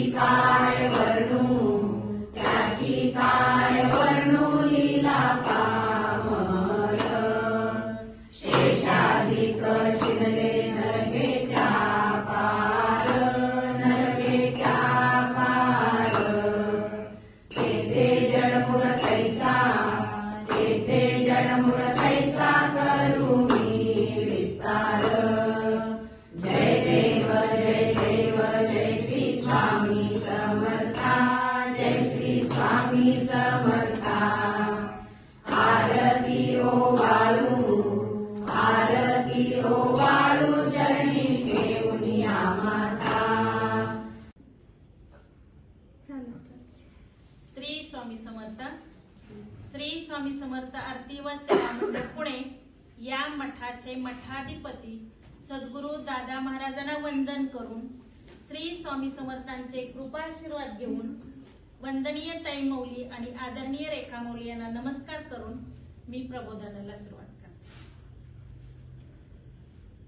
त्याची स्वामी समर्था. आरती ओ वाळू आरती ओ वाळू चरणी ठेवूनिया माता. श्री स्वामी समर्थ श्री स्वामी समर्थ आरती व सेवा मंडळ पुणे या मठाचे मठाधिपती सद्गुरू दादा महाराजांना वंदन करून श्री स्वामी समर्थांचे कृपाशीर्वाद घेऊन वंदनीय ताई मौली आणि आदरणीय रेखा मौली यांना नमस्कार करून मी प्रबोधनाला सुरुवात करते.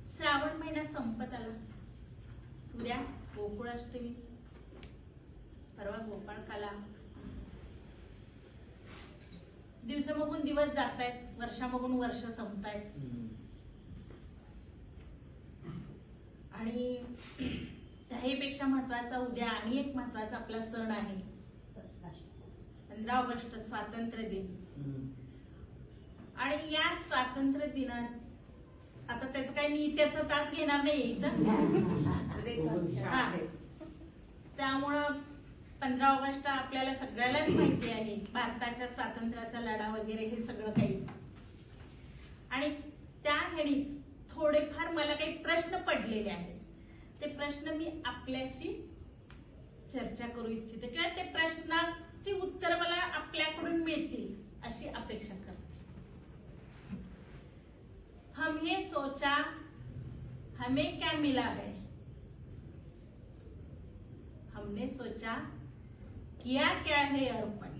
श्रावण महिना संपत आला. उद्या गोकुळाष्टमी परवा गोपाळकाला दिवसामागून दिवस जात आहेत वर्षामगून वर्ष संपतायत. आणि त्याहीपेक्षा महत्त्वाचा उद्या आणि एक महत्त्वाचा आपला सण आहे. पंधरा ऑगस्ट स्वातंत्र्य दिन. आणि या स्वातंत्र्य दिनात आता त्याचं काही मी त्याचा तास घेणार नाही इथं. त्यामुळं पंधरा ऑगस्ट आपल्याला सगळ्यालाच माहिती आहे भारताच्या स्वातंत्र्याचा लढा वगैरे हे सगळं काही. आणि त्या हेळीच थोडेफार मला काही प्रश्न पडलेले आहेत. ते प्रश्न मी आपल्याशी चर्चा करू इच्छिते. किंवा ते ची उत्तर मला आपल्याकडून मिळतील अशी अपेक्षा करते. हमने सोचा हमें क्या मिला है? हमने सोचा किया क्या है अर्पण?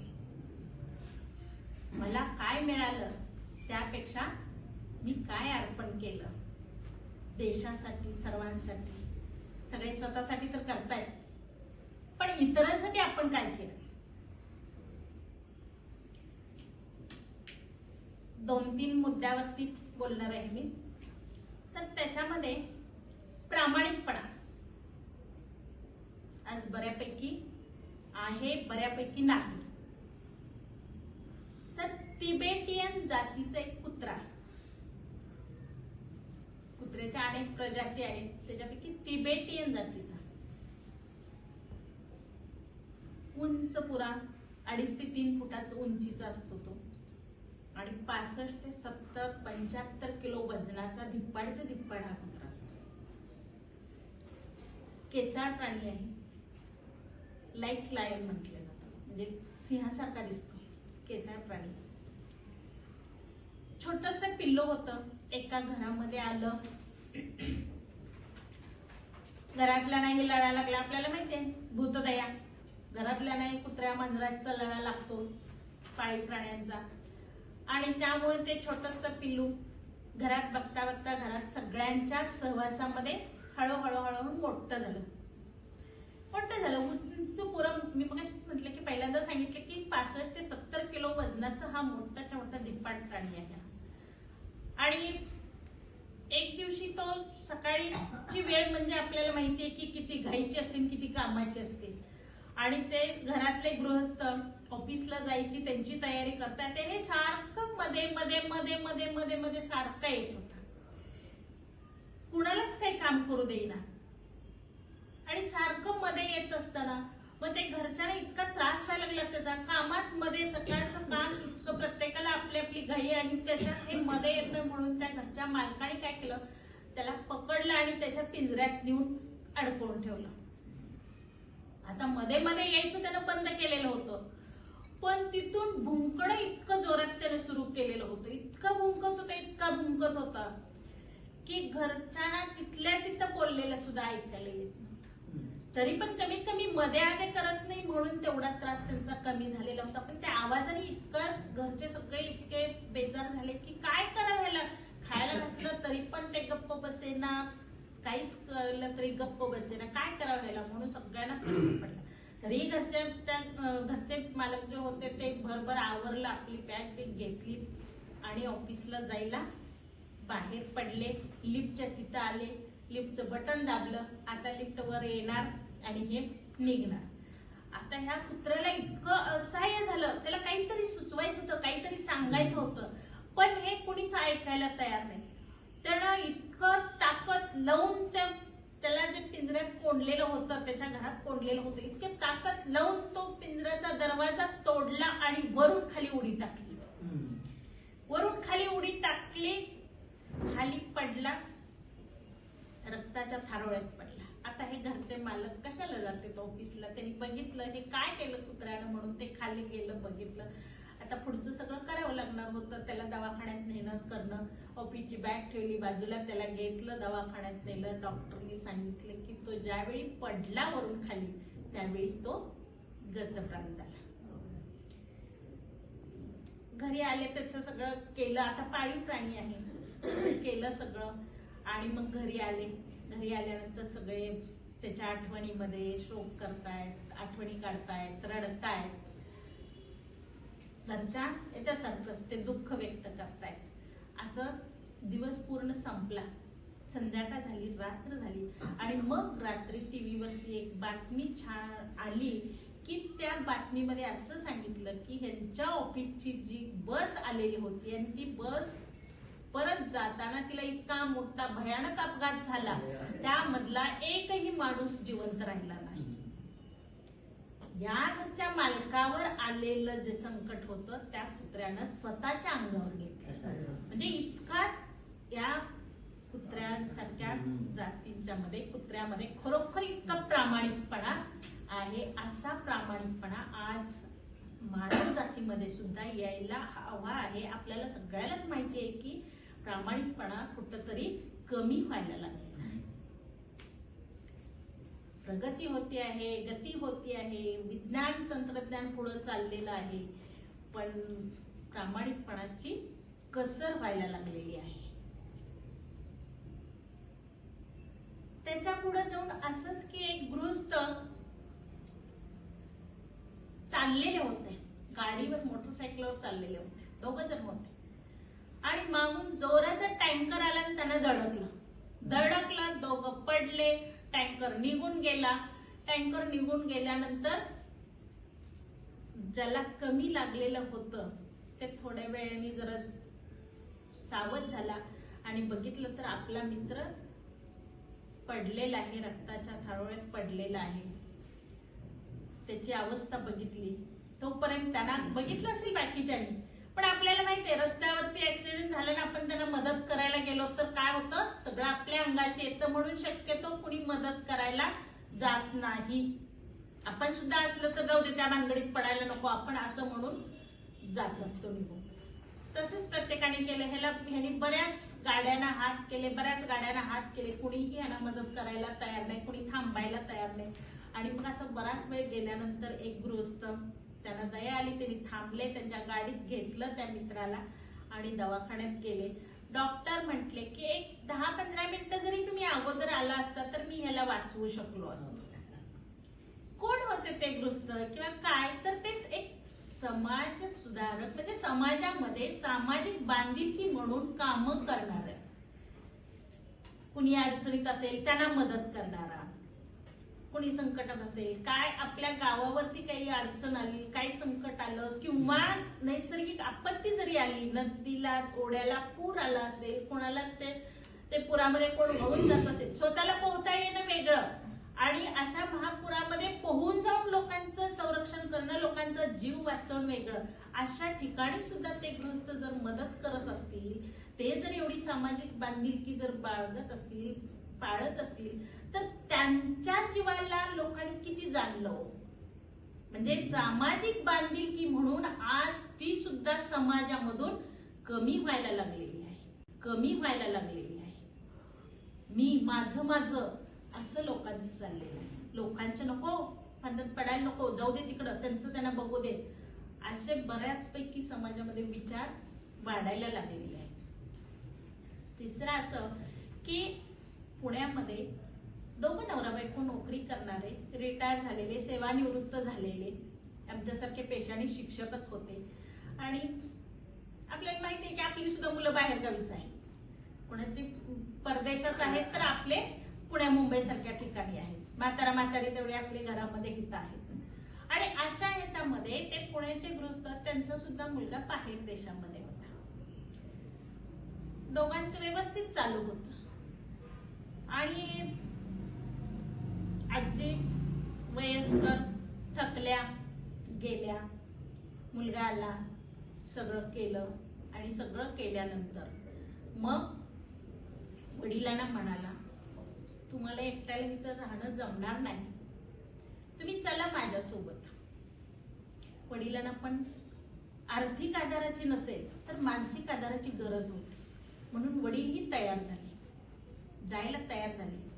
मला काय मिळालं? त्यापेक्षा मी काय अर्पण केलं? देशासाठी सर्वांसाठी. सगळे स्वतःसाठी तर करतायत. पण इतरांसाठी आपण काय केलं? दोन तीन मुद्द्यावरती बोलणार आहे मी. तर त्याच्यामध्ये प्रामाणिकपणा. आज बऱ्यापैकी आहे बऱ्यापैकी नाही. तर तिबेटियन जातीचा एक कुत्रा कुत्र्याच्या अनेक प्रजाती आहेत त्याच्यापैकी तिबेटियन जातीचा. उंच पुरा अडीच ते तीन फुटाचा उंचीचा असतो तो. आणि पासष्ट ते सत्तर पंच्याहत्तर किलो वजनाचा धिप्पाडचा धिप्पाड हा कुत्रा असतो. केसाळ प्राणी आहे. लाइट लायन म्हटलं जातं. म्हणजे सिंहासारखा दिसतो. केसाळ प्राणी. छोटस पिल्लो होत. एका घरामध्ये आलं. घरातल्या नाही लढा लागला. आपल्याला माहितीये भूतदया. घरातल्या नाही कुत्र्या मांजराचा लढा लागतो. पाळीव प्राण्यांचा. आणि त्यामुळे ते छोटस पिल्लू घरात बघता बघता घरात सगळ्यांच्या सहवासामध्ये हळूहळू हळूहळू मोठं झालं. मोठं झालं. उंच पुरम मी मग म्हटलं की पहिल्यांदा सांगितलं की पासष्ट ते सत्तर किलो वजनाचा हा मोठा मोठा दिपाट प्राणी आहे. आणि एक दिवशी तो सकाळीची वेळ म्हणजे आपल्याला माहिती आहे की किती घाईची असते किती कामाची असते. आणि ते घरातले गृहस्थ ऑफिसला जायची त्यांची तयारी करतात हे सारखं मध्ये मध्ये मध्ये मध्ये मध्ये मध्ये सारखं येत होता. कुणालाच काही काम करू देईना. आणि सारखं मध्ये येत असताना मग ते घरच्यांना इतका त्रास व्हायला लागला त्याचा कामात मध्ये सकाळचं काम इतकं प्रत्येकाला आपली आपली घाई आणि त्याच्यात हे मध्ये येतं म्हणून त्या घरच्या मालकाने काय केलं? त्याला पकडलं आणि त्याच्या पिंजऱ्यात नेऊन अडकवून ठेवलं. आता मध्ये मध्ये यायचं त्यानं बंद केलेलं होतं. पण तिथून भुंकणं इतकं जोरात त्याने सुरू केलेलं होतं. इतकं भुंकत होता इतका भुंकत होता की घरच्यांना तिथल्या तिथं बोललेलं सुद्धा ऐकायला येत नव्हतं. तरी पण कमीत कमी मध्ये आधे करत नाही म्हणून तेवढा त्रास त्यांचा कमी झालेला होता. पण त्या आवाजाने इतकं घरचे सगळे इतके बेजार झाले की काय करायला? खायला घातलं तरी पण ते गप्प बसेना काहीच कळलं तरी गप्प बसेना काय करावं म्हणून सगळ्यांना प्रश्न पडला तरी घरच्या त्या घरचे मालक जे होते ते भरभर आवरलं आपली बॅग ते घेतली आणि ऑफिसला जायला बाहेर पडले. लिफ्टच्या तिथं आले. लिफ्टचं बटन दाबलं. आता लिफ्ट वर येणार आणि हे निघणार. आता ह्या कुत्र्याला इतकं असहाय्य झालं. त्याला काहीतरी सुचवायचं होतं काहीतरी सांगायचं होतं. पण हे कुणीच ऐकायला तयार नाही. त्यानं इतकं ताकद लावून त्या त्याला जे पिंजऱ्यात कोंडलेलं होतं त्याच्या घरात कोंडलेलं होतं इतके ताकद लावून तो पिंजऱ्याचा दरवाजा तोडला आणि वरून खाली उडी टाकली. वरून खाली उडी टाकली खाली पडला रक्ताच्या थारोळ्यात पडला. आता हे घरचे मालक कशाला जाते ऑफिसला त्यांनी बघितलं हे काय केलं कुत्र्यानं म्हणून ते खाली गेलं बघितलं. आता पुढचं सगळं करावं लागणार होतं. त्याला दवाखान्यात नेणं करणं. ऑफिसची बॅग ठेवली बाजूला त्याला घेतलं दवाखान्यात नेलं. डॉक्टरनी सांगितलं की तो ज्यावेळी पडला वरून खाली त्यावेळीच तो गतप्राण झाला. घरी आले त्याचं सगळं केलं. आता पाळीव प्राणी आहे. केलं सगळं. आणि मग घरी आले. घरी आल्यानंतर सगळे त्याच्या आठवणीमध्ये शोक करतायत आठवणी काढतायत रडतायत. घरच्या याच्यासारखंच ते दुःख व्यक्त करतायत. असं दिवस पूर्ण संपला. संध्याकाळ झाली रात्र झाली. आणि मग रात्री टीव्हीवरती एक बातमी छान आली की त्या बातमीमध्ये असं सांगितलं की ह्यांच्या ऑफिसची जी बस आलेली होती आणि ती बस परत जाताना तिला इतका मोठा भयानक अपघात झाला. त्यामधला एकही माणूस जिवंत राहिला नाही. या घरच्या मालकावर आलेलं जे संकट होतं त्या कुत्र्यानं स्वतःच्या अंगावर घेतलं. म्हणजे इतका या कुत्र्यांसारख्या जातींच्या मध्ये कुत्र्यामध्ये खरोखर इतका प्रामाणिकपणा आहे. असा प्रामाणिकपणा आज मानव जातीमध्ये सुद्धा यायला हवा आहे. आपल्याला सगळ्यालाच माहिती आहे की प्रामाणिकपणा कुठंतरी कमी व्हायला लागलेला आहे प्रगती होती आहे गती होती आहे विज्ञान तंत्रज्ञान पुढे चाललेलं आहे पण प्रामाणिकपणाची कसर व्हायला लागलेली आहे. त्याच्या पुढे जाऊन असंच की एक गृहस्थ चाललेले होते. गाडीवर मोटरसायकलवर चाललेले होते. दोघ जण होते. आणि मागून जोराचा टँकर आला आणि त्यांना धडकलं धडकला दोघं पडले. टँकर निघून गेला. टँकर निघून गेल्यानंतर ज्याला कमी लागलेलं होतं ते थोड्या वेळाने जरा सावध झाला आणि बघितलं तर आपला मित्र पडलेला आहे रक्ताच्या थारोळ्यात पडलेला आहे. त्याची अवस्था बघितली. तोपर्यंत त्यांना बघितलं असेल बाकीच्यांनी. पण आपल्याला माहितीये रस्त्यावरती ऍक्सिडेंट झाला ना आपण त्यांना मदत करायला गेलो तर काय होतं? सगळं आपल्या अंगाशी येतं म्हणून शक्यतो कुणी मदत करायला जात नाही. आपण सुद्धा असलं तर जाऊ दे त्या भानगडीत पडायला नको आपण असं म्हणून जात असतो निघून. तसेच प्रत्येकाने केलं. ह्याला ह्यानी बऱ्याच गाड्यांना हात केले बऱ्याच गाड्यांना हात केले. कुणीही यांना मदत करायला तयार नाही कुणी थांबायला तयार नाही. आणि मग असं बराच वेळ गेल्यानंतर एक गृहस्थ त्यांना दया आली त्यांनी थांबले त्यांच्या गाडीत घेतलं त्या मित्राला आणि दवाखान्यात गेले. डॉक्टर म्हटले की एक दहा पंधरा मिनिटं जरी तुम्ही अगोदर आला असता तर मी ह्याला वाचवू शकलो असतो. कोण होते ते गृहस्थ किंवा काय? तर तेच एक समाज सुधारक म्हणजे समाजामध्ये सामाजिक बांधिलकी म्हणून काम करणार. कुणी अडचणीत असेल त्यांना मदत करणारा. कोणी संकटात असेल काय आपल्या गावावरती काही अडचण आली काय संकट आलं किंवा नैसर्गिक आपत्ती जरी आली नदीला ओढ्याला पूर आला असेल कोणाला ते ते पुरामध्ये कोण वाहून जात असेल स्वतःला पोहता येणं वेगळं. आणि अशा महापुरामध्ये पोहून जाऊन लोकांचं संरक्षण करणं लोकांचा जीव वाचवणं वेगळं. अशा ठिकाणी सुद्धा ते गृहस्थ जर मदत करत असतील ते जर एवढी सामाजिक बांधिलकी जर बाळगत असतील पाळत असतील तर त्यांच्या जीवाला लोकांनी किती जाणलं? म्हणजे सामाजिक बांधिलकी म्हणून आज ती सुद्धा समाजामधून कमी व्हायला लागलेली आहे. कमी व्हायला लागलेली आहे. मी माझं माझं असं लोकांचं चाललेलं आहे. लोकांचं नको फांदत पडायला नको जाऊ दे तिकडं त्यांचं त्यांना बघू दे. असे बऱ्याचपैकी समाजामध्ये विचार वाढायला लागलेले आहे तिसरं असं की पुण्यामध्ये दोघं नवरा बायको नोकरी करणारे रिटायर झालेले सेवानिवृत्त झालेले. आमच्यासारखे पेशाने शिक्षकच होते. आणि आपल्याला माहिती आहे की आपली सुद्धा मुलं बाहेरगावीच आहे कोणाची परदेशात आहेत तर आपले पुण्या मुंबई सारख्या ठिकाणी आहेत. म्हातारा म्हातारी तेवढे आपले घरामध्ये हित आहेत. आणि अशा ह्याच्यामध्ये ते पुण्याचे गृहस्थ त्यांचा सुद्धा मुलगा बाहेर देशामध्ये होता. दोघांचं व्यवस्थित चालू होत. आणि आजी वयस्कर थकल्या गेल्या. मुलगा आला सगळं केलं आणि सगळं केल्यानंतर मग वडिलांना म्हणाला तुम्हाला एकट्याला इथं राहणं जमणार नाही. तुम्ही चला माझ्यासोबत. वडिलांना पण आर्थिक आधाराची नसेल तर मानसिक आधाराची गरज होती. म्हणून वडीलही तयार झाले. जायला तयार झाले.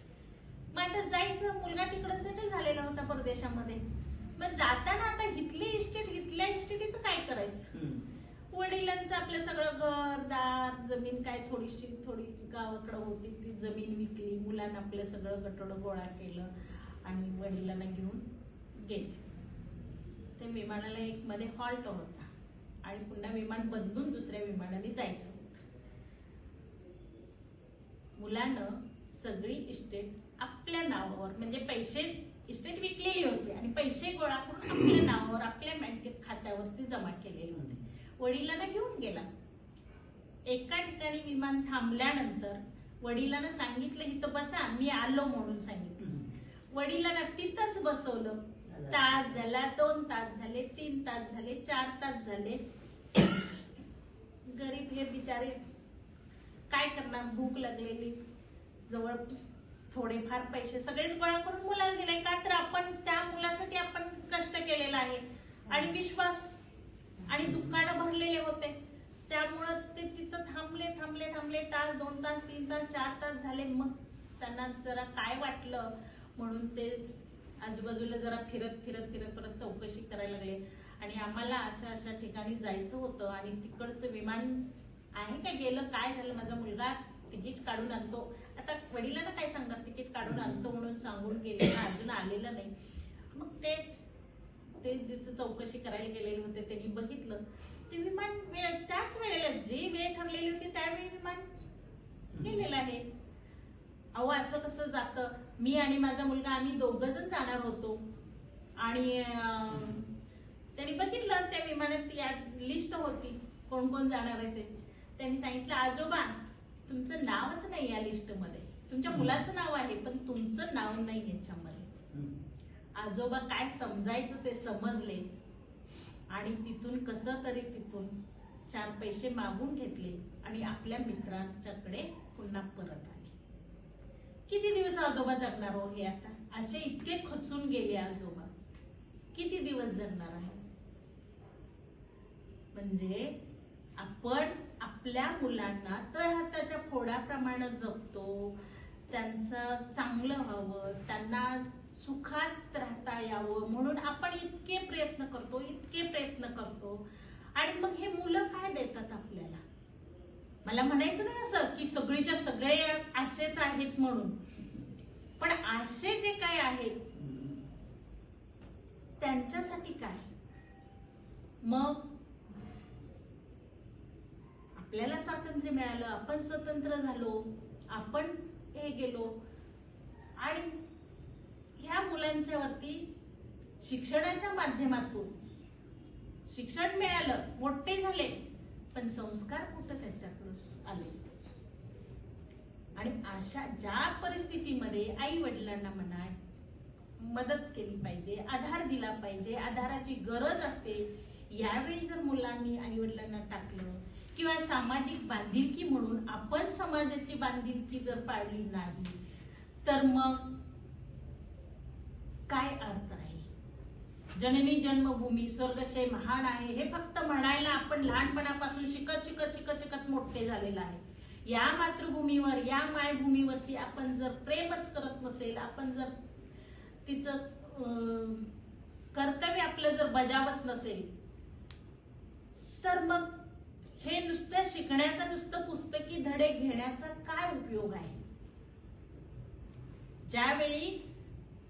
मग आता जायचं मुलगा तिकडे सेटल झालेला होता परदेशामध्ये. मग जाताना आता हिथली इस्टेट हिथल्या इस्टेटीचं काय करायचं? वडिलांचं आपलं सगळं घर दार जमीन काय थोडीशी थोडी गावाकडे होती ती जमीन विकली मुलांना आपलं सगळं गटोडं गोळा केलं आणि वडिलांना घेऊन गेले. ते विमानाला एक मध्ये हॉल्ट होता आणि पुन्हा विमान बदलून दुसऱ्या विमानाने जायचं. मुलानं सगळी इस्टेट आपल्या नावावर म्हणजे पैसे इस्टेट विकलेली होती आणि पैसे गोळा करून आपल्या नावावर आपल्या बँकेत खात्यावरती जमा केलेले होते. वडिलांना घेऊन गेला. एका ठिकाणी विमान थांबल्यानंतर वडिलांना सांगितलं इथं बसा मी आलो म्हणून सांगितलं. वडिलांना तिथंच बसवलं. तास झाला दोन तास झाले तीन तास झाले चार तास झाले. गरीब हे बिचारे काय करणार? भूक लागलेली. जवळ थोडेफार पैसे. सगळेच गोळा करून मुलाला दिले का तर आपण त्या मुलासाठी आपण कष्ट केलेला आहे. आणि विश्वास आणि दुकानं भरलेले होते. त्यामुळं ते तिथं थांबले थांबले थांबले. तास दोन तास तीन तास चार तास झाले. मग त्यांना जरा काय वाटलं? म्हणून ते आजूबाजूला जरा फिरत फिरत फिरत परत चौकशी करायला लागले. आणि आम्हाला अशा अशा ठिकाणी जायचं होतं. आणि तिकडचं विमान आहे का? गेलं? काय झालं? माझा मुलगा तिकीट काढून आणतो. आता वडिलांना काय सांगणार? तिकीट काढून आणतो म्हणून सांगून गेले अजून आलेलं नाही. मग ते ते जिथे चौकशी करायला गेलेले होते त्यांनी बघितलं. ते विमान त्याच वेळेला जी वेळ ठरलेली होती त्यावेळी विमान गेलेलं आहे. अहो असं कसं जातं? मी आणि माझा मुलगा आम्ही दोघ जण जाणार होतो. आणि त्यांनी बघितलं त्या विमानात या लिस्ट होती कोण कोण जाणार आहे ते. त्यांनी सांगितलं आजोबा तुमचं नावच नाही या लिस्टमध्ये तुमच्या मुलाचं नाव आहे पण तुमचं नाव नाही याच्यामध्ये. आजोबा काय समजायचं ते समजले. आणि तिथून कसं तरी तिथून चार पैसे मागून घेतले आणि आपल्या मित्रांच्याकडे पुन्हा परत आले. किती दिवस आजोबा जगणार हो हे आता? असे इतके खचून गेले आजोबा. किती दिवस जगणार आहे? म्हणजे आपण आपल्या मुलांना तळहाताच्या फोडाप्रमाणे जपतो. त्यांचं चांगलं व्हावं त्यांना सुखात राहता यावं म्हणून आपण इतके प्रयत्न करतो इतके प्रयत्न करतो. आणि मग हे मुलं काय देतात आपल्याला? मला म्हणायचं नाही असं की सगळीच्या सगळे आशेच आहेत म्हणून. पण आशे जे काय आहेत त्यांच्यासाठी काय? मग आपल्याला स्वातंत्र्य मिळालं आपण स्वतंत्र झालो आपण हे गेलो. आणि ह्या मुलांच्या वरती शिक्षणाच्या माध्यमातून शिक्षण मिळालं मोठे झाले पण संस्कार कुठं त्यांच्याकडून आले? आणि अशा ज्या परिस्थितीमध्ये आई वडिलांना म्हणा मदत केली पाहिजे आधार दिला पाहिजे आधाराची गरज असते यावेळी जर मुलांनी आई वडिलांना टाकलं किंवा सामाजिक बांधिलकी म्हणून आपण समाजाची बांधिलकी जर पाळली नाही तर मग काय अर्थ आहे? जननी जन्मभूमी स्वर्गशय महान आहे हे फक्त म्हणायला आपण लहानपणापासून शिकत शिकत शिकत शिकत मोठे झालेलं आहे. या मातृभूमीवर या मायभूमीवरती आपण जर प्रेमच करत नसेल आपण जर तिचं अं, कर्तव्य आपलं जर बजावत नसेल तर मग हे नुसतं शिकण्याचा नुसतं पुस्तकी धडे घेण्याचा काय उपयोग आहे? ज्यावेळी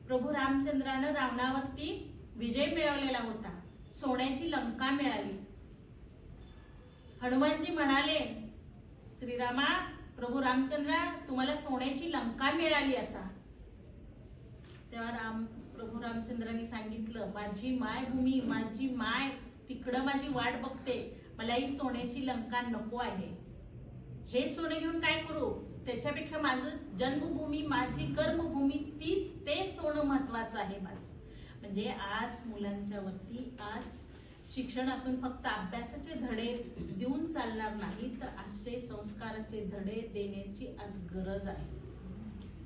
प्रभू रामचंद्रानं रावणावरती विजय मिळवलेला होता सोन्याची लंका मिळाली. हनुमानजी म्हणाले श्रीरामा प्रभू रामचंद्रा तुम्हाला सोन्याची लंका मिळाली आता. तेव्हा राम प्रभू रामचंद्रांनी सांगितलं माझी माय भूमी माझी माय तिकडं माझी वाट बघते. मला ही सोन्याची लंका नको आहे. हे सोने घेऊन काय करू? त्याच्यापेक्षा माझं जन्मभूमी माझी कर्मभूमी तीच ते सोनं महत्वाचं आहे माझं. म्हणजे आज मुलांच्या वरती आज शिक्षणातून फक्त अभ्यासाचे धडे देऊन चालणार नाही तर असे संस्काराचे धडे देण्याची आज गरज आहे.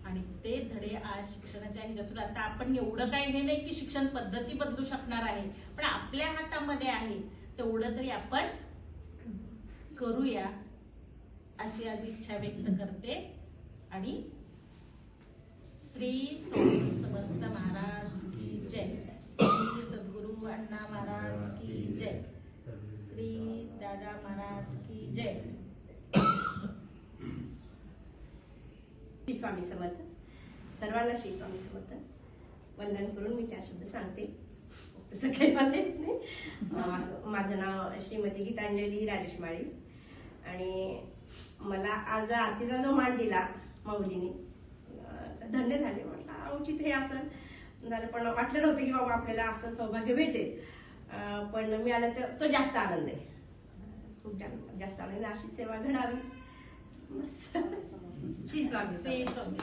आणि ते धडे आज शिक्षणाच्या ह्याच्यातून आता आपण एवढं काही हे नाही की शिक्षण पद्धती बदलू शकणार आहे पण आपल्या हातामध्ये आहे. तेवढं तरी आपण करूया अशी आज इच्छा व्यक्त करते. आणि श्री स्वामी समर्थ महाराज की जय. श्री सद्गुरु अण्णा महाराज की जय. श्री दादा महाराज की जय. श्री स्वामी समर्थ. सर्वांना श्री स्वामी समर्थ. वंदन करून मी चार शब्द सांगते. तसं काही मला येत नाही. माझं नाव श्रीमती गीतांजली राजेश माळी आणि मला आज आरतीचा जो मान दिला माऊलीने धन्य झाले. म्हटलं उचित हे असं झालं. पण वाटलं नव्हतं की बाबा आपल्याला असं सौभाग्य भेटेल. पण मिळालं तर तो जास्त आनंद आहे. खूप जास्त आनंद. अशी सेवा घडावी. श्री स्वामी. स्वामी.